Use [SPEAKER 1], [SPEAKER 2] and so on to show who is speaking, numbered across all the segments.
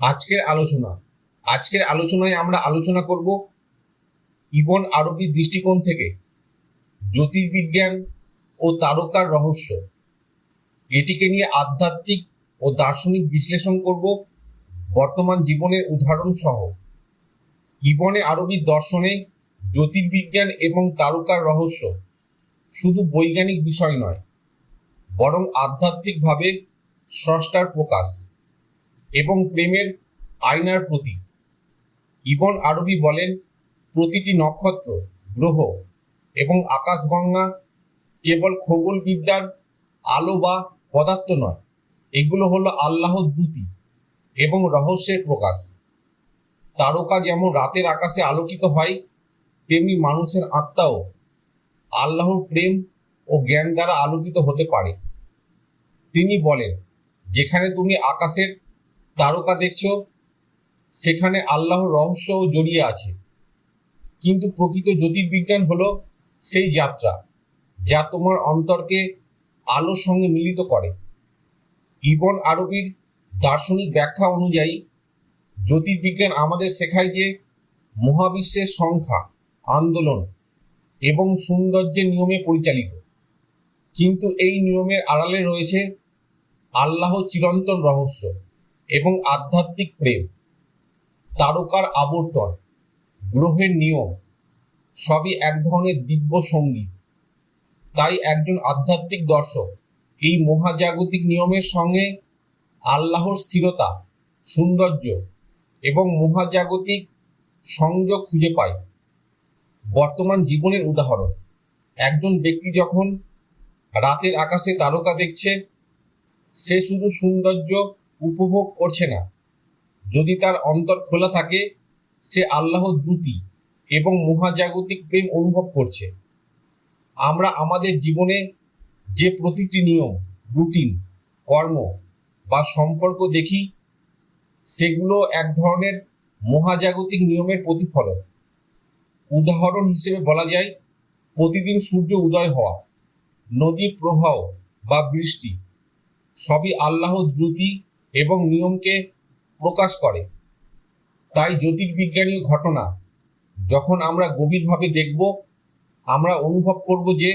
[SPEAKER 1] আজকের আলোচনা। আজকের আলোচনায় আমরা আলোচনা করব ইবন আরবির দৃষ্টিকোণ থেকে জ্যোতির্বিজ্ঞান ও তারকার রহস্য। এটিকে নিয়ে আধ্যাত্মিক ও দার্শনিক বিশ্লেষণ করব বর্তমান জীবনের উদাহরণ সহ। ইবনে আরবির দর্শনে জ্যোতির্বিজ্ঞান এবং তারকার রহস্য শুধু বৈজ্ঞানিক বিষয় নয়, বরং আধ্যাত্মিকভাবে স্রষ্টার প্রকাশ। এবং প্রেমের আয়নার প্রতীক। ইবন আরবি বলেন, প্রতিটি নক্ষত্র গ্রহ এবং আকাশগঙ্গা কেবল খগোলবিদ্যার আলো বা পদার্থ নয়, এগুলো হলো আল্লাহর দ্রুতি এবং রহস্যের প্রকাশ। তারকা যেমন রাতের আকাশে আলোকিত হয়, তেমনি মানুষের আত্মাও আল্লাহর প্রেম ও জ্ঞান দ্বারা আলোকিত হতে পারে। তিনি বলেন, যেখানে তুমি আকাশের তারকা দেখছ, সেখানে আল্লাহর রহস্যও জড়িয়ে আছে। কিন্তু প্রকৃত জ্যোতির্বিজ্ঞান হলো সেই যাত্রা, যা তোমার অন্তরকে আলোর সঙ্গে মিলিত করে। ইবন আরবির দার্শনিক ব্যাখ্যা অনুযায়ী, জ্যোতির্বিজ্ঞান আমাদের শেখায় যে মহাবিশ্বের সংখ্যা, আন্দোলন এবং সৌন্দর্যের নিয়মে পরিচালিত। কিন্তু এই নিয়মের আড়ালে রয়েছে আল্লাহ চিরন্তন রহস্য। এবং আধ্যাত্মিক প্রেম, তারকার আবর্তন, গ্রহের নিয়ম, সবই এক ধরনের দিব্য সংগীত। তাই একজন আধ্যাত্মিক দর্শক এই মহাজাগতিক নিয়মের সঙ্গে আল্লাহর স্থিরতা, সৌন্দর্য এবং মহাজাগতিক সংযোগ খুঁজে পায়। বর্তমান জীবনের উদাহরণ, একজন ব্যক্তি যখন রাতের আকাশে তারকা দেখছে, সে শুধু সৌন্দর্য উপভোগ করছে না। যদি তার অন্তর খোলা থাকে, সে আল্লাহ দ্রুতি এবং মহাজাগতিক প্রেম অনুভব করছে। আমরা আমাদের জীবনে যে প্রতিটি নিয়ম, রুটিন, কর্ম বা সম্পর্ক দেখি, সেগুলো এক ধরনের মহাজাগতিক নিয়মের প্রতিফলন। উদাহরণ হিসেবে বলা যায়, প্রতিদিন সূর্য উদয় হওয়া, নদীর প্রবাহ বা বৃষ্টি, সবই আল্লাহ দ্রুতি এবং নিয়মকে প্রকাশ করে। তাই জ্যোতির্বিজ্ঞানীয় ঘটনা, যখন আমরা গভীরভাবে দেখব, আমরা অনুভব করব যে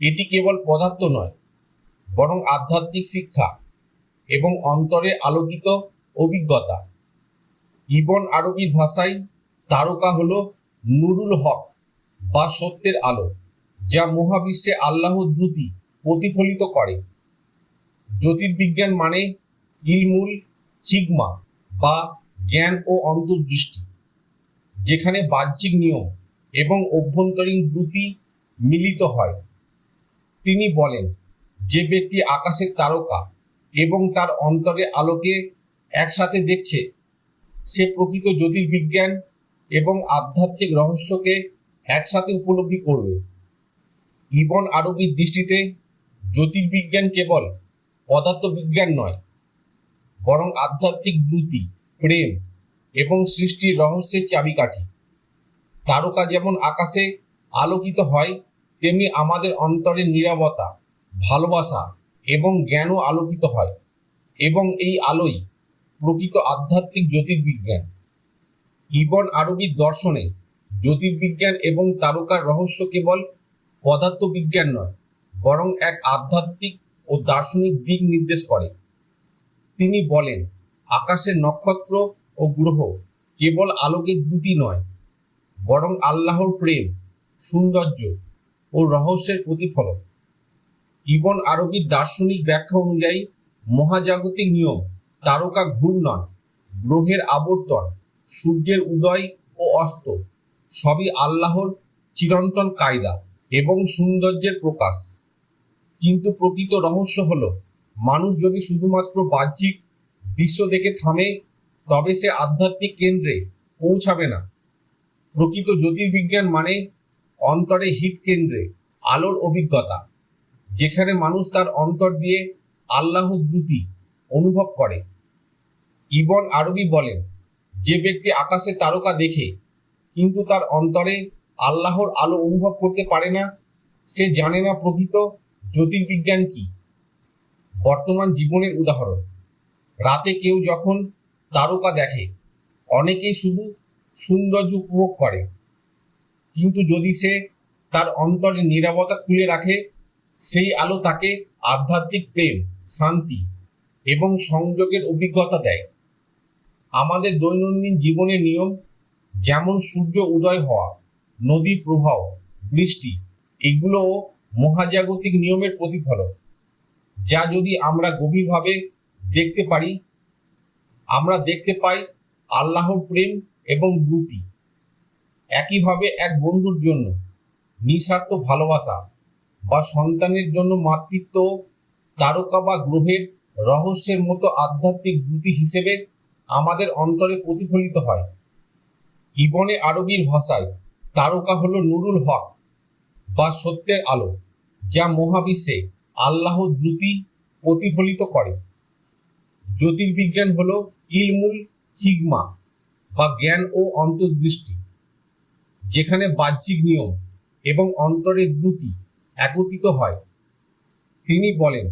[SPEAKER 1] এটি কেবল পদার্থ নয়, বরং আধ্যাত্মিক শিক্ষা এবং অন্তরে আলোকিত অভিজ্ঞতা। ইবন আরবির ভাষায় তারকা হল নুরুল হক বা সত্যের আলো, যা মহাবিশ্বে আল্লাহর দ্রুতি প্রতিফলিত করে। জ্যোতির্বিজ্ঞান মানে ইলমুল হিগমা বা জ্ঞান ও অন্তর্দৃষ্টি, যেখানে বাহ্যিক নিয়ম এবং অভ্যন্তরীণ দ্রুতি মিলিত হয়। তিনি বলেন, যে ব্যক্তি আকাশের তারকা এবং তার অন্তরে আলোকে একসাথে দেখছে, সে প্রকৃত জ্যোতির্বিজ্ঞান এবং আধ্যাত্মিক রহস্যকে একসাথে উপলব্ধি করবে। ইবন আরবির দৃষ্টিতে জ্যোতির্বিজ্ঞান কেবল পদার্থবিজ্ঞান নয় বরং আধ্যাত্মিক দ্রুতি, প্রেম এবং সৃষ্টির রহস্যের চাবিকাঠি। তারকা যেমন আকাশে আলোকিত হয়, তেমনি আমাদের অন্তরের নিরাপত্তা ভালোবাসা এবং জ্ঞানও আলোকিত হয় এবং এই আলোই প্রকৃত আধ্যাত্মিক জ্যোতির্বিজ্ঞান। ইবন আরবির দর্শনে জ্যোতির্বিজ্ঞান এবং তারকার রহস্য কেবল পদার্থবিজ্ঞান নয়, বরং এক আধ্যাত্মিক ও দার্শনিক দিক নির্দেশ করে। তিনি বলেন, আকাশের নক্ষত্র ও গ্রহ কেবল আলোকের দ্রুতি নয়, বরং আল্লাহর প্রেম, সৌন্দর্য ও রহস্যের প্রতিফলন। ইবন আরবির দার্শনিক ব্যাখ্যা অনুযায়ী, মহাজাগতিক নিয়ম তারকা ঘূর্ণন, গ্রহের আবর্তন, সূর্যের উদয় ও অস্ত, সবই আল্লাহর চিরন্তন কায়দা এবং সৌন্দর্যের প্রকাশ। কিন্তু প্রকৃত রহস্য হলো মানুষ যদি শুধুমাত্র বাহ্যিক দৃশ্য দেখে থামে, তবে সে আধ্যাত্মিক কেন্দ্রে পৌঁছাবে না। প্রকৃত জ্যোতির্বিজ্ঞান মানে অন্তরে হিত কেন্দ্রে, আলোর অভিজ্ঞতা, যেখানে মানুষ তার অন্তর দিয়ে আল্লাহর দ্রুতি অনুভব করে। ইবন আরবি বলেন, যে ব্যক্তি আকাশে তারকা দেখে, কিন্তু তার অন্তরে আল্লাহর আলো অনুভব করতে পারে না, সে জানে না প্রকৃত জ্যোতির্বিজ্ঞান কি। বর্তমান জীবনের উদাহরণ। রাতে কেউ যখন তারকা দেখে, অনেকেই শুধু সৌন্দর্য উপভোগ করে। কিন্তু যদি সে তার অন্তরে নিরাপত্তা খুলে রাখে, সেই আলো তাকে আধ্যাত্মিক প্রেম, শান্তি এবং সংযোগের অভিজ্ঞতা দেয়। আমাদের দৈনন্দিন জীবনের নিয়ম যেমন সূর্য উদয় হওয়া নদী প্রবাহ বৃষ্টি, এগুলোও মহাজাগতিক নিয়মের প্রতিফলন যা যদি আমরা গভীরভাবে দেখতে পারি, আমরা দেখতে পাই আল্লাহর প্রেম এবং দ্রুতি। একইভাবে এক বন্ধুর জন্য নিঃস্বার্থ ভালোবাসা বা সন্তানের জন্য মাতৃত্ব, তারকা বা গ্রহের রহস্যের মতো আধ্যাত্মিক দ্রুতি হিসেবে আমাদের অন্তরে প্রতিফলিত হয়। ইবনে আরবির ভাষায় তারকা হলো নুরুল হক বা সত্যের আলো, যা মহাবিশ্বে আল্লাহর দ্রুতি প্রতিফলিত করে। জ্যোতির্বিজ্ঞান হল ইলমুল হিগমা বা জ্ঞান ও অন্তর্দৃষ্টি, যেখানে বাহ্যিক নিয়ম এবং অন্তরের দ্রুতি একত্রিত হয়। তিনি বলেন,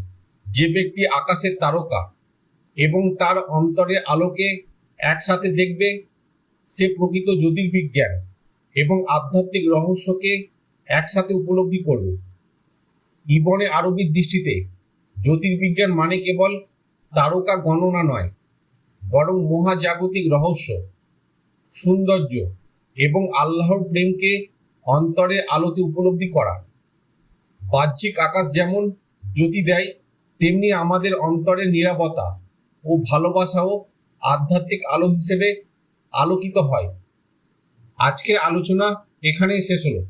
[SPEAKER 1] যে ব্যক্তি আকাশের তারকা এবং তার অন্তরের আলোকে একসাথে দেখবে, সে প্রকৃত জ্যোতির্বিজ্ঞান এবং আধ্যাত্মিক রহস্যকে একসাথে উপলব্ধি করবে। ইবনে আরবির দৃষ্টিতে জ্যোতির্বিজ্ঞান মানে কেবল তারকা গণনা নয়, বরং মহাজাগতিক রহস্য, সৌন্দর্য এবং আল্লাহর প্রেমকে অন্তরে আলোতে উপলব্ধি করা। বাহ্যিক আকাশ যেমন জ্যোতি দেয়, তেমনি আমাদের অন্তরের নিরাপত্তা ও ভালোবাসাও আধ্যাত্মিক আলো হিসেবে আলোকিত হয়। আজকের আলোচনা এখানেই শেষ হলো।